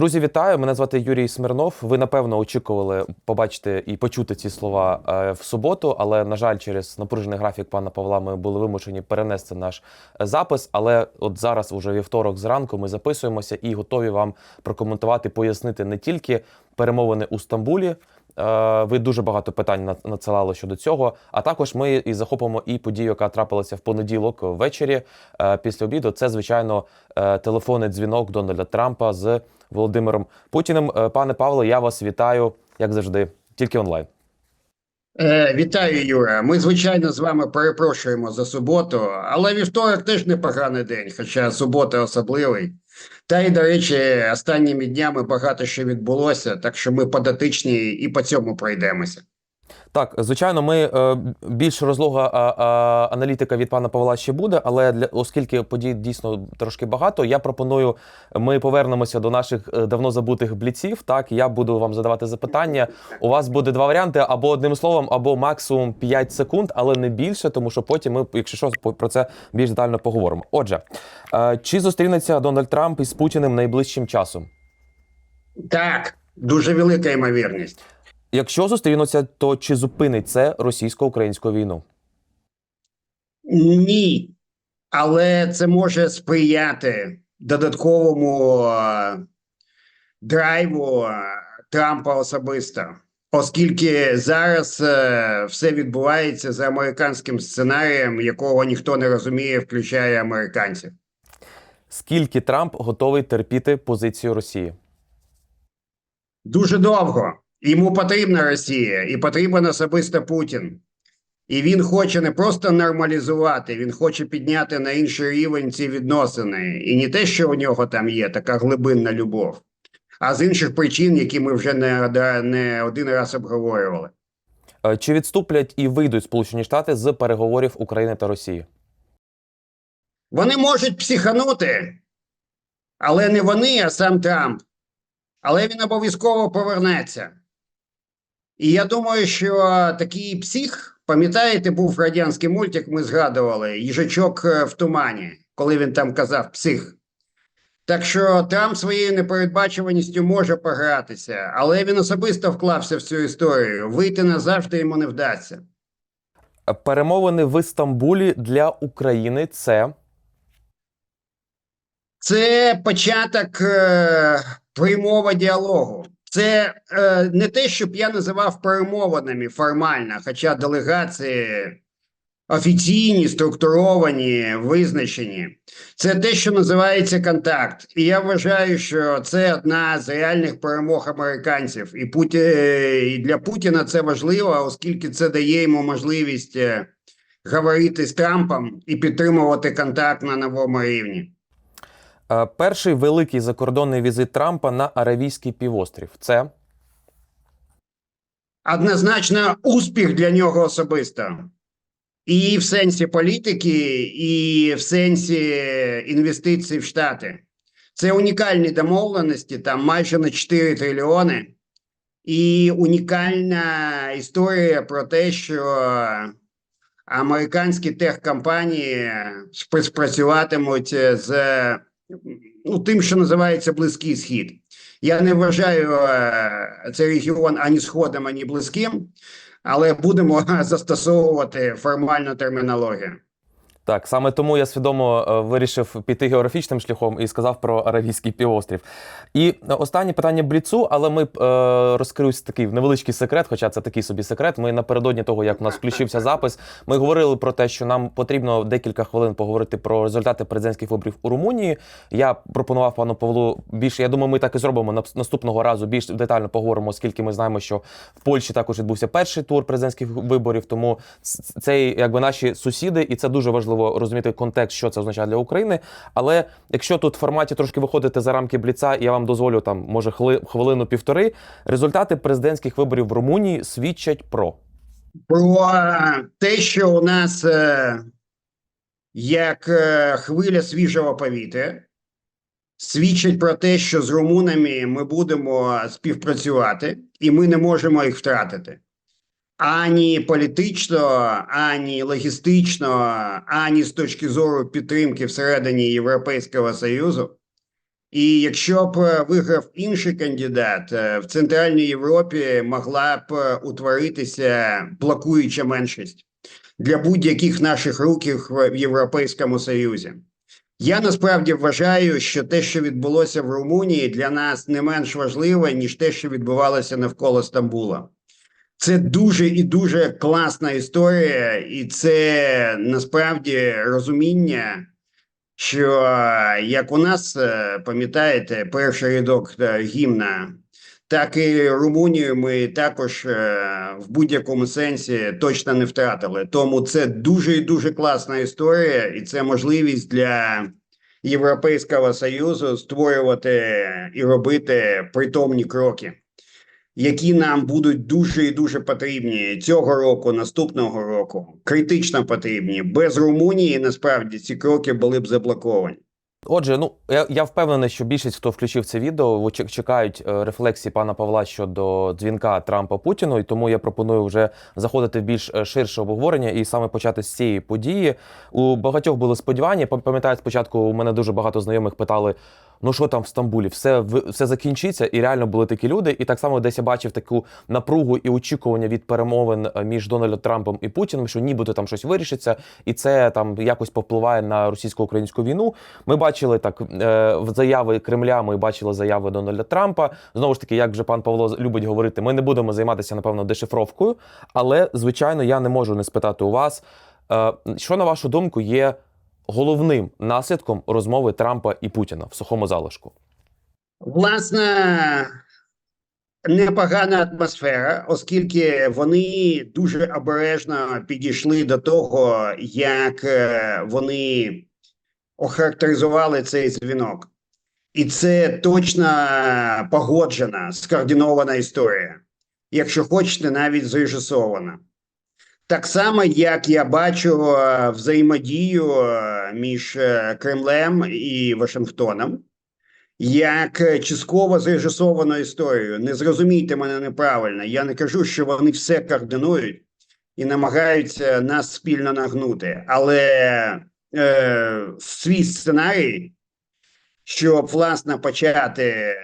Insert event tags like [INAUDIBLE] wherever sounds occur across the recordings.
Друзі, вітаю! Мене звати Юрій Смирнов. Ви напевно очікували побачити і почути ці слова е, в суботу, але на жаль, через напружений графік пана Павла ми були вимушені перенести наш е, запис. Але от зараз, уже вівторок зранку, ми записуємося і готові вам прокоментувати, пояснити не тільки перемовини у Стамбулі. Е, Ви дуже багато питань на- надсилали щодо цього. А також ми і захопимо і подію, яка трапилася в понеділок ввечері е, після обіду. Це звичайно е, телефонний дзвінок Дональда Трампа з Володимиром Путіним. Пане Павло, я вас вітаю, як завжди, тільки онлайн. Е, вітаю, Юра. Ми, звичайно, з вами перепрошуємо за суботу, але вівторок теж непоганий день, хоча субота особливий. Та й, до речі, останніми днями багато що відбулося, так що ми податичні і по цьому пройдемося. Так, звичайно, ми е, більш розлога аналітика від пана Павла ще буде, але для оскільки подій дійсно трошки багато, я пропоную. Ми повернемося до наших е, давно забутих бліців. Так, я буду вам задавати запитання. У вас буде два варіанти: або одним словом, або максимум 5 секунд, але не більше, тому що потім ми, якщо що, про це більш детально поговоримо. Отже, е, чи зустрінеться Дональд Трамп із Путіним найближчим часом? Так, дуже велика ймовірність. Якщо зустрінуться, то чи зупинить це російсько-українську війну? Ні, але це може сприяти додатковому е, драйву е, Трампа особисто, оскільки зараз е, все відбувається за американським сценарієм, якого ніхто не розуміє, включає американців. Скільки Трамп готовий терпіти позицію Росії? Дуже довго. Йому потрібна Росія і потрібен особисто Путін. І він хоче не просто нормалізувати, він хоче підняти на інший рівень ці відносини. І не те, що у нього там є така глибинна любов, а з інших причин, які ми вже не, не один раз обговорювали. Е, Чи відступлять і вийдуть Сполучені Штати з переговорів України та Росії? Вони можуть психанути, але не вони, а сам Трамп. Але він обов'язково повернеться. І я думаю, що такий псих, пам'ятаєте, був радянський мультик, ми згадували їжачок е, в тумані, коли він там казав псих. Так що Трамп своєю непередбачуваністю може погратися, але він особисто вклався в цю історію. Вийти назавжди йому не вдасться. Перемовини в Стамбулі для України це Це початок е, прямого діалогу. Це е, не те, щоб я називав перемовинами формально, хоча делегації офіційні, структуровані, визначені. Це те, що називається контакт. І я вважаю, що це одна з реальних перемог американців. І, Путі... і для Путіна це важливо, оскільки це дає йому можливість е, говорити з Трампом і підтримувати контакт на новому рівні. Е, перший великий закордонний візит Трампа на Аравійський півострів. Це Однозначно успіх для нього особисто. І в сенсі політики, і в сенсі інвестицій в Штати. Це унікальні домовленості, там майже на 4 трильйони. І унікальна історія про те, що американські техкомпанії спра- спрацюватимуть з ну, тим, що називається Близький Схід. Я не вважаю е, цей регіон ані сходом, ані близьким, але будемо [LAUGHS] застосовувати формальну термінологію. Так, саме тому я свідомо е, вирішив піти географічним шляхом і сказав про Аравійський півострів. І е, останнє питання бліцу, але ми е, розкриюсь такий невеличкий секрет, хоча це такий собі секрет. Ми напередодні того, як у нас включився запис, ми говорили про те, що нам потрібно декілька хвилин поговорити про результати президентських виборів у Румунії. Я пропонував пану Павлу більше. Я думаю, ми так і зробимо наступного разу. Більш детально поговоримо, оскільки ми знаємо, що в Польщі також відбувся перший тур президентських виборів. Тому це якби наші сусіди, і це дуже важливо розуміти контекст, що це означає для України. Але якщо тут в форматі трошки виходити за рамки бліца, я вам дозволю там, може, хвилину-півтори. Результати президентських виборів в Румунії свідчать про Про те, що у нас е, як е, хвиля свіжого повітря, свідчить про те, що з румунами ми будемо співпрацювати, і ми не можемо їх втратити. Ані політично, ані логістично, ані з точки зору підтримки всередині Європейського Союзу. І якщо б е, виграв інший кандидат, е, в Центральній Європі могла б е, утворитися блокуюча меншість для будь-яких наших рухів в Європейському Союзі. Я насправді вважаю, що те, що відбулося в Румунії, для нас не менш важливе, ніж те, що відбувалося навколо Стамбула. Це дуже і дуже класна історія, і це насправді розуміння, що як у нас, е, пам'ятаєте, перший рядок е, гімна, так і Румунію ми також е, в будь-якому сенсі точно не втратили. Тому це дуже і дуже класна історія, і це можливість для Європейського Союзу створювати і робити притомні кроки, які нам будуть дуже і дуже потрібні цього року, наступного року, критично потрібні. Без Румунії насправді ці кроки були б заблоковані. Отже, ну я, я впевнений, що більшість, хто включив це відео, чек- чекають е, рефлексії пана Павла щодо дзвінка Трампа Путіну, і тому я пропоную вже заходити в більш е, ширше обговорення і саме почати з цієї події. У багатьох були сподівання. Пам- Пам'ятаю, спочатку у мене дуже багато знайомих питали: ну що там в Стамбулі, все все закінчиться, і реально були такі люди. І так само десь я бачив таку напругу і очікування від перемовин е, між Дональдом Трампом і Путіним, що нібито там щось вирішиться, і це там якось повпливає на російсько-українську війну. Ми бачили так е, в заяви Кремля. Ми бачили заяви Дональда Трампа. Знову ж таки, як вже пан Павло любить говорити, ми не будемо займатися напевно дешифровкою. Але звичайно, я не можу не спитати у вас, е, що на вашу думку є головним наслідком розмови Трампа і Путіна в сухому залишку. Власне, непогана атмосфера, оскільки вони дуже обережно підійшли до того, як е, вони охарактеризували цей дзвінок. І це точно погоджена, скоординована історія. Якщо хочете, навіть зрежисована. Так само, як я бачу е, взаємодію е, між е, Кремлем і Вашингтоном, як частково зрежисовану історію. Не зрозумійте мене неправильно. Я не кажу, що вони все координують і намагаються нас спільно нагнути, але е, свій сценарій, щоб власне почати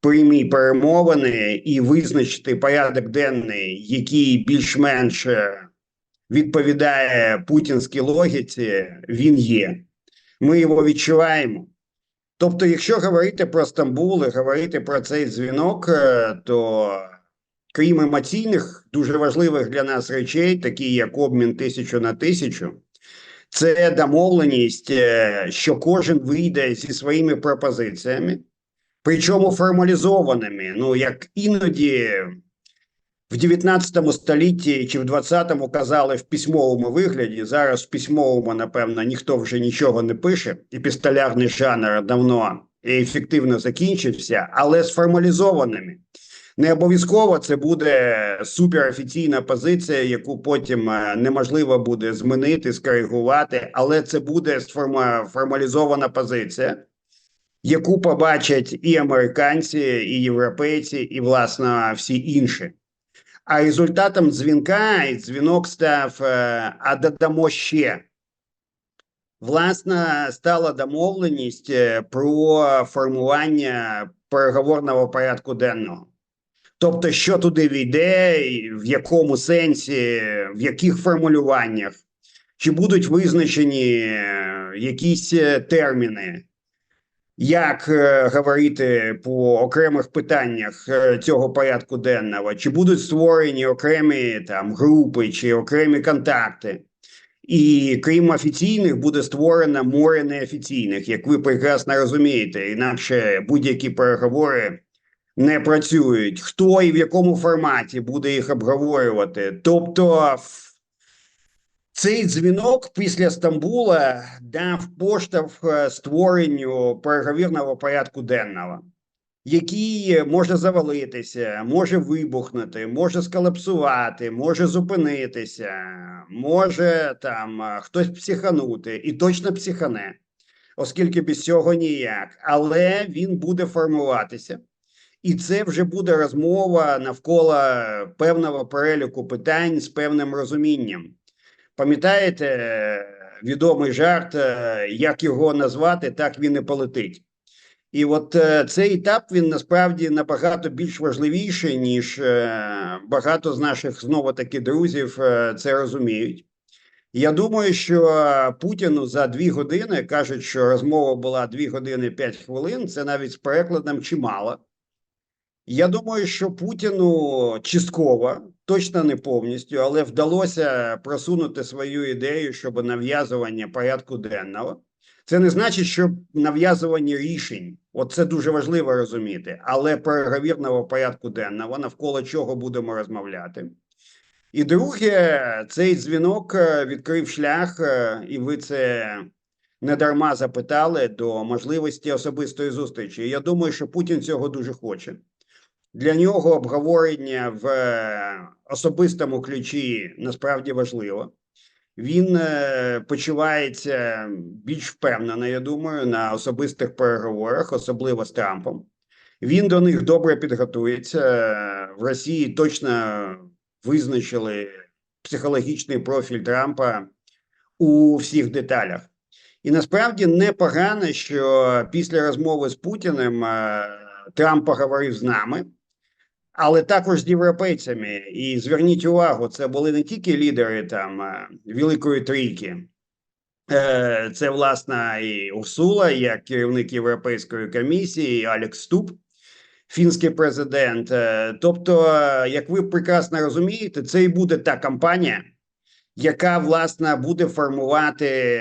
прямі перемовини і визначити порядок денний, який більш-менш відповідає путінській логіці, він є. Ми його відчуваємо. Тобто, якщо говорити про Стамбул і говорити про цей дзвінок, е, то крім емоційних, дуже важливих для нас речей, такі як обмін тисячу на тисячу, це домовленість, е, що кожен вийде зі своїми пропозиціями, причому формалізованими. Ну, як іноді в 19 столітті чи в 20-му казали в письмовому вигляді. Зараз в письмовому, напевно, ніхто вже нічого не пише, і пістолярний жанр давно і ефективно закінчився, але сформалізованими. Не обов'язково це буде суперофіційна позиція, яку потім е, неможливо буде змінити, скоригувати, але це буде формалізована позиція, яку побачать і американці, і європейці, і власне всі інші. А результатом дзвінка і дзвінок став е, а додамо ще. Власне, стала домовленість е, про формування переговорного порядку денного. Тобто, що туди війде, в якому сенсі, в яких формулюваннях, чи будуть визначені е, якісь е, терміни, як е, говорити по окремих питаннях е, цього порядку денного, чи будуть створені окремі там групи чи окремі контакти. І крім офіційних, буде створено море неофіційних, як ви прекрасно розумієте, інакше будь-які переговори не працюють. Хто і в якому форматі буде їх обговорювати? Тобто, цей дзвінок після Стамбула дав поштовх е, створенню переговірного порядку денного, який може завалитися, може вибухнути, може сколапсувати, може зупинитися, може там е, хтось психанути і точно психане, оскільки без цього ніяк. Але він буде формуватися. І це вже буде розмова навколо певного переліку питань з певним розумінням. Пам'ятаєте е, відомий жарт, е, як його назвати, так він і полетить. І от е, цей етап він насправді набагато більш важливіший, ніж багато з наших знову таки друзів це розуміють. Я думаю, що Путіну за дві години кажуть, що розмова була дві години 5 хвилин. Це навіть з перекладом чимало. Я думаю, що Путіну частково, точно не повністю, але вдалося просунути свою ідею щодо нав'язування порядку денного. Це не значить, що нав'язування рішень, от це дуже важливо розуміти, але переговірного порядку денного, навколо чого будемо розмовляти. І друге, цей дзвінок е, відкрив шлях, е, і ви це не дарма запитали до можливості особистої зустрічі. Я думаю, що Путін цього дуже хоче. Для нього обговорення в е, особистому ключі насправді важливо. Він е, почувається більш впевнено, я думаю, на особистих переговорах, особливо з Трампом. Він до них добре підготується. В Росії точно визначили психологічний профіль Трампа у всіх деталях. І насправді непогано, що після розмови з Путіним е, Трамп поговорив з нами, але також з європейцями. І зверніть увагу, це були не тільки лідери там е, Великої Трійки. Е, Це, власне, і Урсула, як керівник Європейської комісії, і Алекс Ступ, фінський президент. Е, Тобто, як ви прекрасно розумієте, це і буде та кампанія, яка власне буде формувати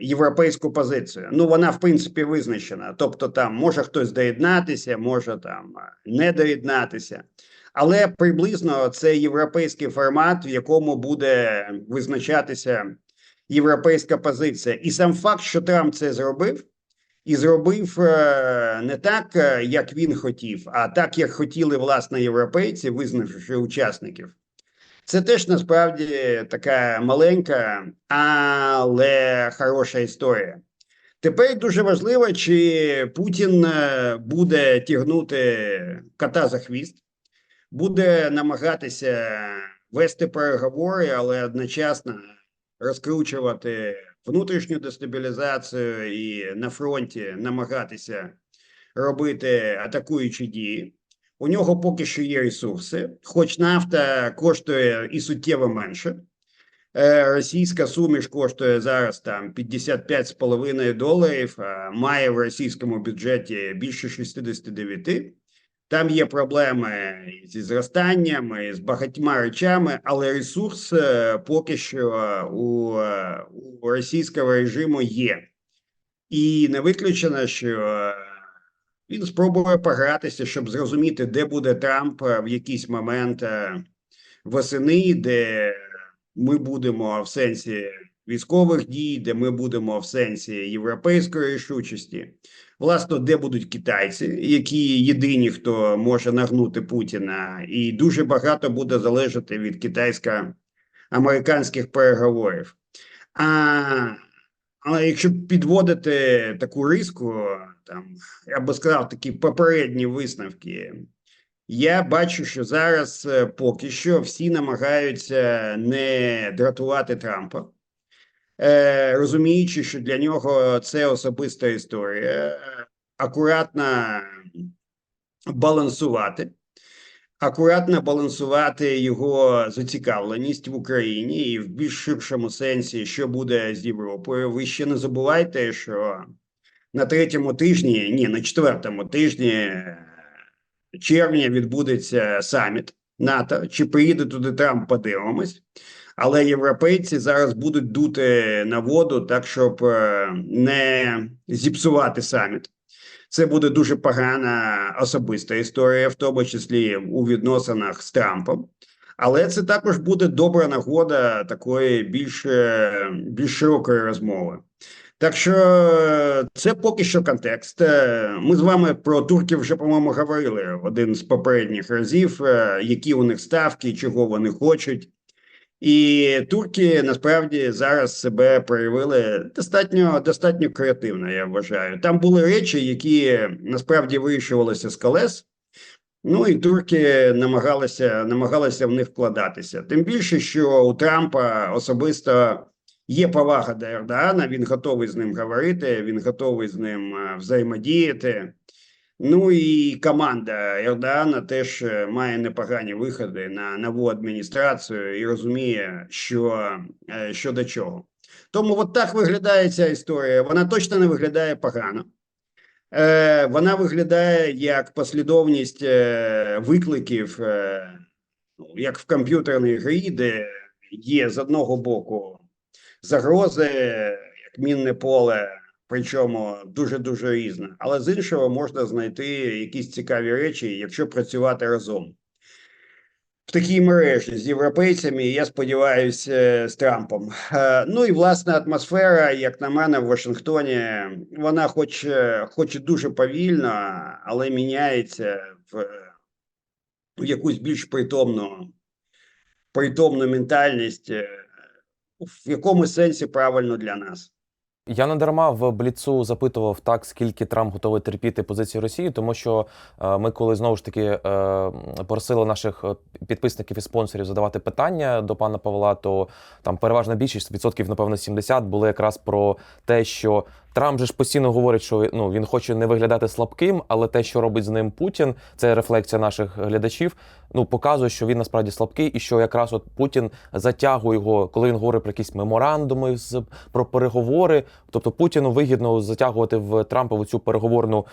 європейську позицію. Ну, вона в принципі визначена. Тобто, там може хтось доєднатися, може там не доєднатися. Але приблизно це європейський формат, в якому буде визначатися європейська позиція. І сам факт, що Трамп це зробив, і зробив е, не так, е, як він хотів, а так, як хотіли власне європейці, визнавши учасників. Це теж насправді така маленька, але хороша історія. Тепер дуже важливо, чи Путін е, буде тягнути кота за хвіст, буде намагатися вести переговори, але одночасно розкручувати внутрішню дестабілізацію і на фронті намагатися робити атакуючі дії. У нього поки що є ресурси, хоч нафта коштує і суттєво менше. Е, Російська суміш коштує зараз там 55,5 доларів, а має в російському бюджеті більше 69. Там є проблеми зі зростанням, і з багатьма речами, але ресурс е, поки що у, е, у російського режиму є. І не виключено, що він спробує погратися, щоб зрозуміти, де буде Трамп е, в якийсь момент е, восени, де ми будемо в сенсі військових дій, де ми будемо в сенсі європейської рішучості. Власне, де будуть китайці, які єдині, хто може нагнути Путіна, і дуже багато буде залежати від китайсько-американських переговорів. А але якщо підводити таку риску, там я би сказав такі попередні висновки, я бачу, що зараз е, поки що всі намагаються не дратувати Трампа, е, розуміючи, що для нього це особиста історія, е, акуратно балансувати. Акуратно балансувати його зацікавленість в Україні і в більш ширшому сенсі, що буде з Європою. Ви ще не забувайте, що на третьому тижні, ні, на четвертому тижні е, червня відбудеться саміт НАТО. Чи приїде туди Трамп, подивимось. Але європейці зараз будуть дути на воду так, щоб е, не зіпсувати саміт. Це буде дуже погана особиста історія, в тому числі у відносинах з Трампом. Але це також буде добра нагода такої більш, більш широкої розмови. Так що е, це поки що контекст. Е, Ми з вами про турків вже, по-моєму, говорили один з попередніх разів, е, які у них ставки, чого вони хочуть. І турки насправді зараз себе проявили достатньо достатньо креативно, я вважаю. Там були речі, які насправді вирішувалися з колес. Ну і турки намагалися намагалися в них вкладатися. Тим більше, що у Трампа особисто Є повага до Ердогана, він готовий з ним говорити, він готовий з ним е, взаємодіяти. Ну і команда Ердогана теж е, має непогані виходи на нову адміністрацію і розуміє, що, е, що до чого. Тому от так виглядає ця історія. Вона точно не виглядає погано. Е, Вона виглядає як послідовність викликів, ну, як в комп'ютерній грі, де є з одного боку загрози, як мінне поле, причому дуже дуже різне, але з іншого можна знайти якісь цікаві речі, якщо працювати разом. В такій мережі з європейцями, я сподіваюся, з Трампом. Е, Ну і власне атмосфера, як на мене, в Вашингтоні, вона, хоч, хоч і дуже повільно, але міняється в, в якусь більш притомну, притомну ментальність, е, в якомусь сенсі правильно для нас. Я не дарма в Бліцу запитував так, скільки Трамп готовий терпіти позиції Росії, тому що е, ми, коли знову ж таки е, просили наших е, підписників і спонсорів задавати питання до пана Павла, то там переважна більшість відсотків, напевно, 70 були якраз про те, що Трамп же ж постійно говорить, що ну він хоче не виглядати слабким, але те, що робить з ним Путін, це рефлексія наших глядачів. Ну показує, що він насправді слабкий, і що якраз от Путін затягує його, коли він говорить про якісь меморандуми з про переговори. Тобто Путіну вигідно затягувати в Трампа в цю переговорну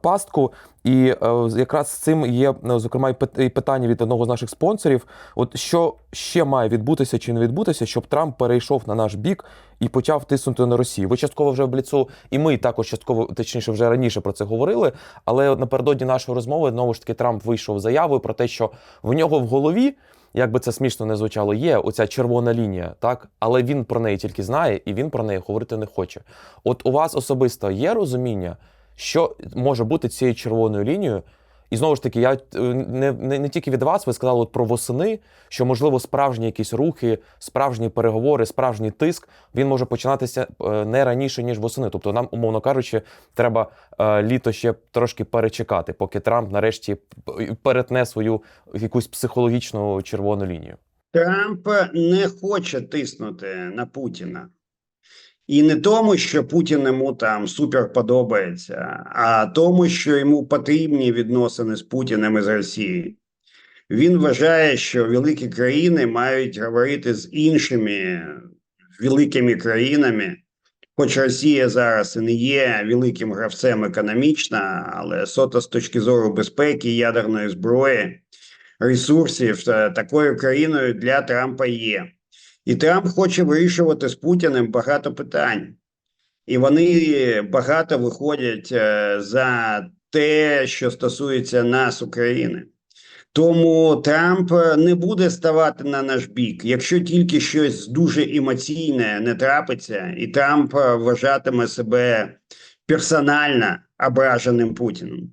пастку. І е, якраз з цим є е, зокрема і питання від одного з наших спонсорів: от що ще має відбутися чи не відбутися, щоб Трамп перейшов на наш бік і почав тиснути на Росію. Ви частково вже в бліцу, і ми також частково, точніше, вже раніше про це говорили. Але напередодні нашої розмови знову ж таки Трамп вийшов заявою про те, що в нього в голові. Як би це смішно не звучало, є оця червона лінія, так але він про неї тільки знає, і він про неї говорити не хоче. От у вас особисто є розуміння, що може бути цією червоною лінією. І знову ж таки, я е, не, не, не тільки від вас, ви сказали от про восени, що можливо справжні якісь рухи, справжні переговори, справжній тиск він може починатися е, не раніше ніж восени. Тобто, нам, умовно кажучи, треба е, літо ще трошки перечекати, поки Трамп нарешті перетне свою якусь психологічну червону лінію. Трамп не хоче тиснути на Путіна. І не тому, що Путін йому там супер подобається, а тому, що йому потрібні відносини з Путіним і з Росією. Він вважає, що великі країни мають говорити з іншими великими країнами. Хоч Росія зараз і не є великим гравцем економічно, але сото з точки зору безпеки, ядерної зброї, ресурсів, такою країною для Трампа є. І Трамп хоче вирішувати з Путіним багато питань. І вони багато виходять е, за те, що стосується нас, України. Тому Трамп е, не буде ставати на наш бік, якщо тільки щось дуже емоційне не трапиться, і Трамп е, вважатиме себе персонально ображеним Путіним.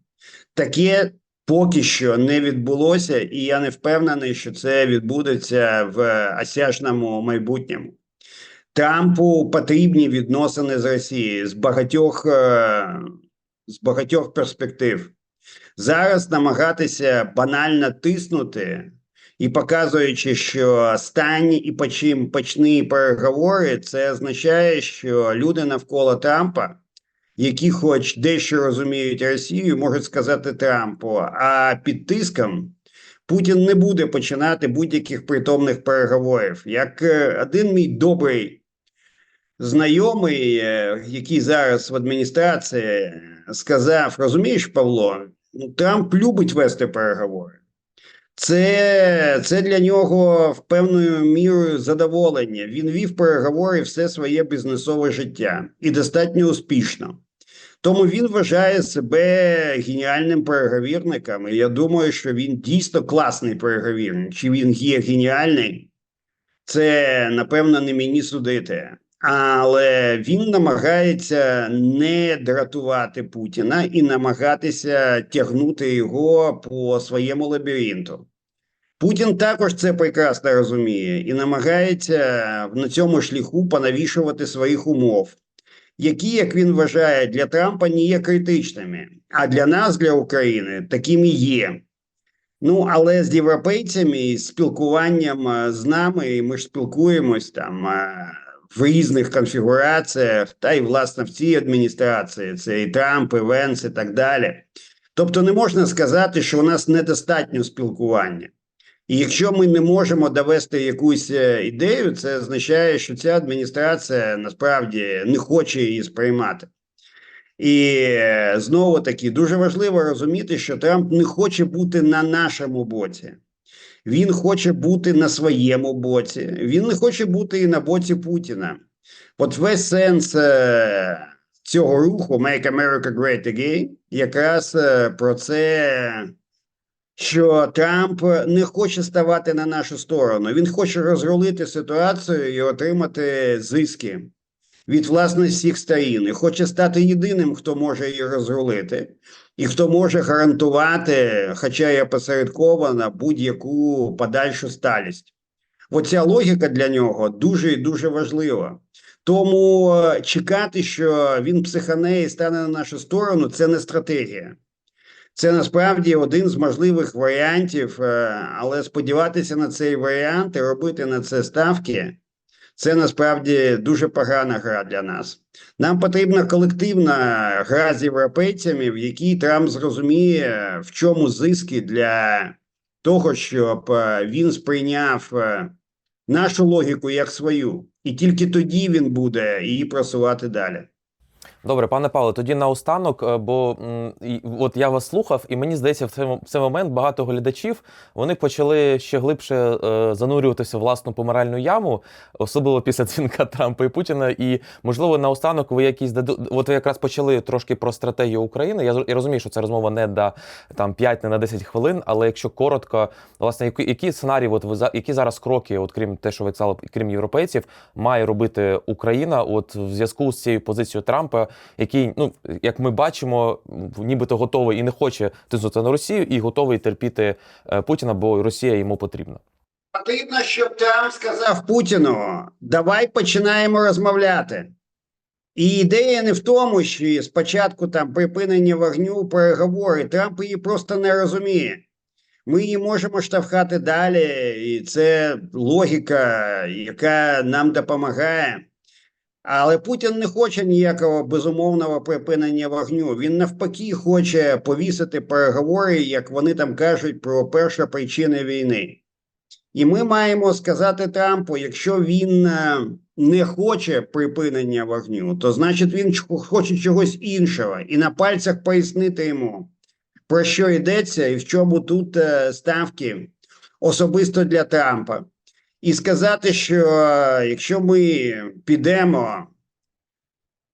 Таке поки що не відбулося, і я не впевнений, що це відбудеться в осяжному майбутньому. Трампу потрібні відносини з Росією з багатьох, е, з багатьох перспектив. Зараз намагатися банально тиснути і показуючи, що стань і почим почни переговори, це означає, що люди навколо Трампа, які хоч дещо розуміють Росію, можуть сказати Трампу, а під тиском Путін не буде починати будь-яких притомних переговорів. Як е, один мій добрий знайомий, е, який зараз в адміністрації, сказав: розумієш, Павло, ну, Трамп любить вести переговори. Це, це для нього в певною мірою задоволення. Він вів переговори все своє бізнесове життя і достатньо успішно. Тому він вважає себе геніальним переговірником. І я думаю, що він дійсно класний переговірник. Чи він є геніальний? Це напевно не мені судити. Але він намагається не дратувати Путіна і намагатися тягнути його по своєму лабіринту. Путін також це прекрасно розуміє і намагається на цьому шляху понавішувати своїх умов, які, як він вважає, для Трампа не є критичними, а для нас, для України, такими є. Ну, але з європейцями, з спілкуванням е, з нами, і ми ж спілкуємось там е, в різних конфігураціях, та й власне в цій адміністрації це і Трамп, і Венс, і так далі. Тобто, не можна сказати, що у нас недостатньо спілкування. І якщо ми не можемо довести якусь е, ідею, це означає, що ця адміністрація насправді не хоче її сприймати. І е, знову таки дуже важливо розуміти, що Трамп не хоче бути на нашому боці. Він хоче бути на своєму боці. Він не хоче бути і на боці Путіна. От весь сенс е, цього руху Make America Great Again якраз про це, що Трамп не хоче ставати на нашу сторону. Він хоче розрулити ситуацію і отримати зиски від власне всіх сторін. І хоче стати єдиним, хто може її розрулити, і хто може гарантувати, хоча й опосередковано, будь-яку подальшу сталість. Оця логіка для нього дуже і дуже важлива. Тому е, чекати, що він психане і стане на нашу сторону, це не стратегія. Це насправді один з можливих варіантів, е, але сподіватися на цей варіант і робити на це ставки це насправді дуже погана гра для нас. Нам потрібна колективна гра з європейцями, в якій Трамп зрозуміє, в чому зиски для того, щоб е, він сприйняв е, нашу логіку як свою, і тільки тоді він буде її просувати далі. Добре, пане Павло, тоді наостанок, е, бо от я вас слухав, і мені здається, в цей, в цей момент багато глядачів вони почали ще глибше е, занурюватися в власну помиральну яму, особливо після дзвінка [LAUGHS] Трампа і Путіна. І можливо, наостанок ви якісь от ви якраз почали трошки про стратегію України. Я, я розумію, що це розмова не на там 5, не на 10 хвилин, але якщо коротко, власне, які, які сценарії, от ви які зараз кроки, от крім те, що ви казали, крім європейців, має робити Україна, от в зв'язку з цією позицією Трампа, який, ну як ми бачимо, нібито готовий і не хоче тиснути на Росію, і готовий терпіти е, Путіна, бо Росія йому потрібна. Потрібно, щоб Трамп сказав Путіну: давай починаємо розмовляти. І ідея не в тому, що спочатку там припинення вогню, переговори. Трамп її просто не розуміє. Ми її можемо штовхати далі, і це логіка, яка нам допомагає. Але Путін не хоче ніякого безумовного припинення вогню. Він навпаки хоче повісити переговори, як вони там кажуть, про перші причини війни. І ми маємо сказати Трампу, якщо він е, не хоче припинення вогню, то значить він хоче чогось іншого, і на пальцях пояснити йому, про що йдеться і в чому тут е, ставки особисто для Трампа. І сказати, що е, якщо ми підемо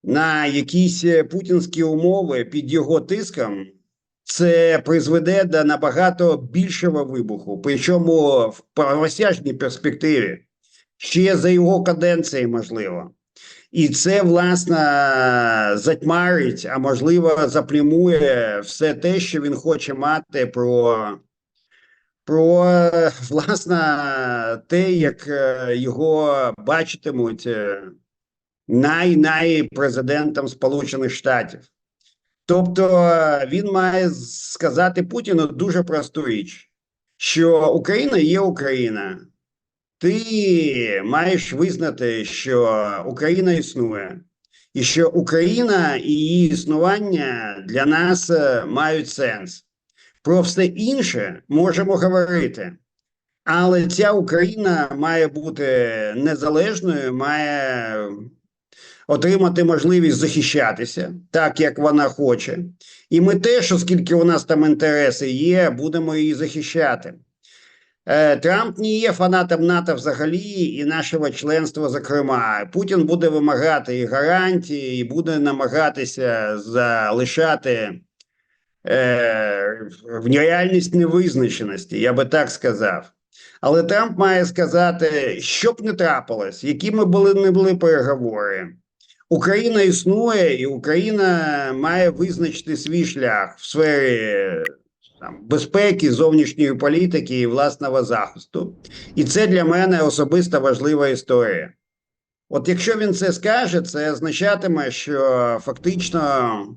на якісь е, путінські умови під його тиском, це призведе до набагато більшого вибуху, причому в правосяжній перспективі, ще за його каденції, можливо. І це, власне, затьмарить, а можливо, заплімує все те, що він хоче мати про, про е, власне, те, як е, його бачитимуть е, най-най президентом Сполучених Штатів. Тобто е, він має сказати Путіну дуже просту річ, що Україна є Україна. Ти маєш визнати, що Україна існує, і що Україна і її існування для нас е, мають сенс. Про все інше можемо говорити. Але ця Україна має бути незалежною, має отримати можливість захищатися так, як вона хоче. І ми теж, оскільки у нас там інтереси є, будемо її захищати. Е, Трамп не є фанатом НАТО взагалі і нашого членства, зокрема. Путін буде вимагати і гарантії, і буде намагатися залишати в реальність невизначеності, я би так сказав. Але Трамп має сказати, що б не трапилось, якими були не були переговори. Україна існує, і Україна має визначити свій шлях в сфері там, безпеки, зовнішньої політики і власного захисту. І це для мене особисто важлива історія. От якщо він це скаже, це означатиме, що фактично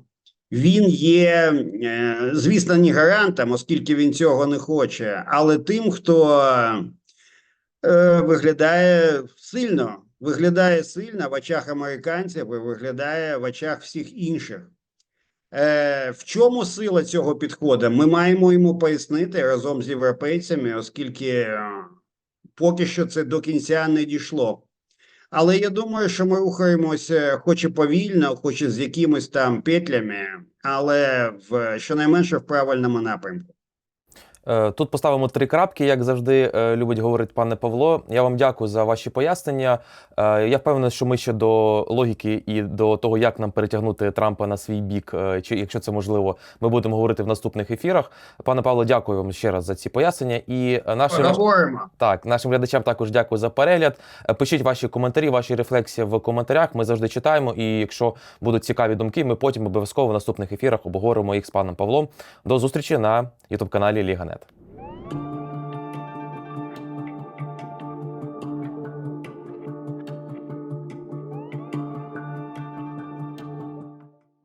він є, е, звісно, не гарантом, оскільки він цього не хоче, але тим, хто е, виглядає сильно виглядає сильно в очах американців і виглядає в очах всіх інших. Е, в чому сила цього підходу? Ми маємо йому пояснити разом з європейцями, оскільки поки що це до кінця не дійшло. Але я думаю, що ми рухаємося, хоч і повільно, хоч і з якимись там петлями, але в щонайменше в правильному напрямку. Е, Тут поставимо три крапки, як завжди е, любить говорити пане Павло. Я вам дякую за ваші пояснення. Е, Я впевнений, що ми ще до логіки і до того, як нам перетягнути Трампа на свій бік, чи якщо це можливо, ми будемо говорити в наступних ефірах. Пане Павло, дякую вам ще раз за ці пояснення. І нашим Поговоримо. так, нашим глядачам також дякую за перегляд. Пишіть ваші коментарі, ваші рефлексії в коментарях. Ми завжди читаємо. І якщо будуть цікаві думки, ми потім обов'язково в наступних ефірах обговоримо їх з паном Павлом. До зустрічі на ютуб каналі Ліга Нет.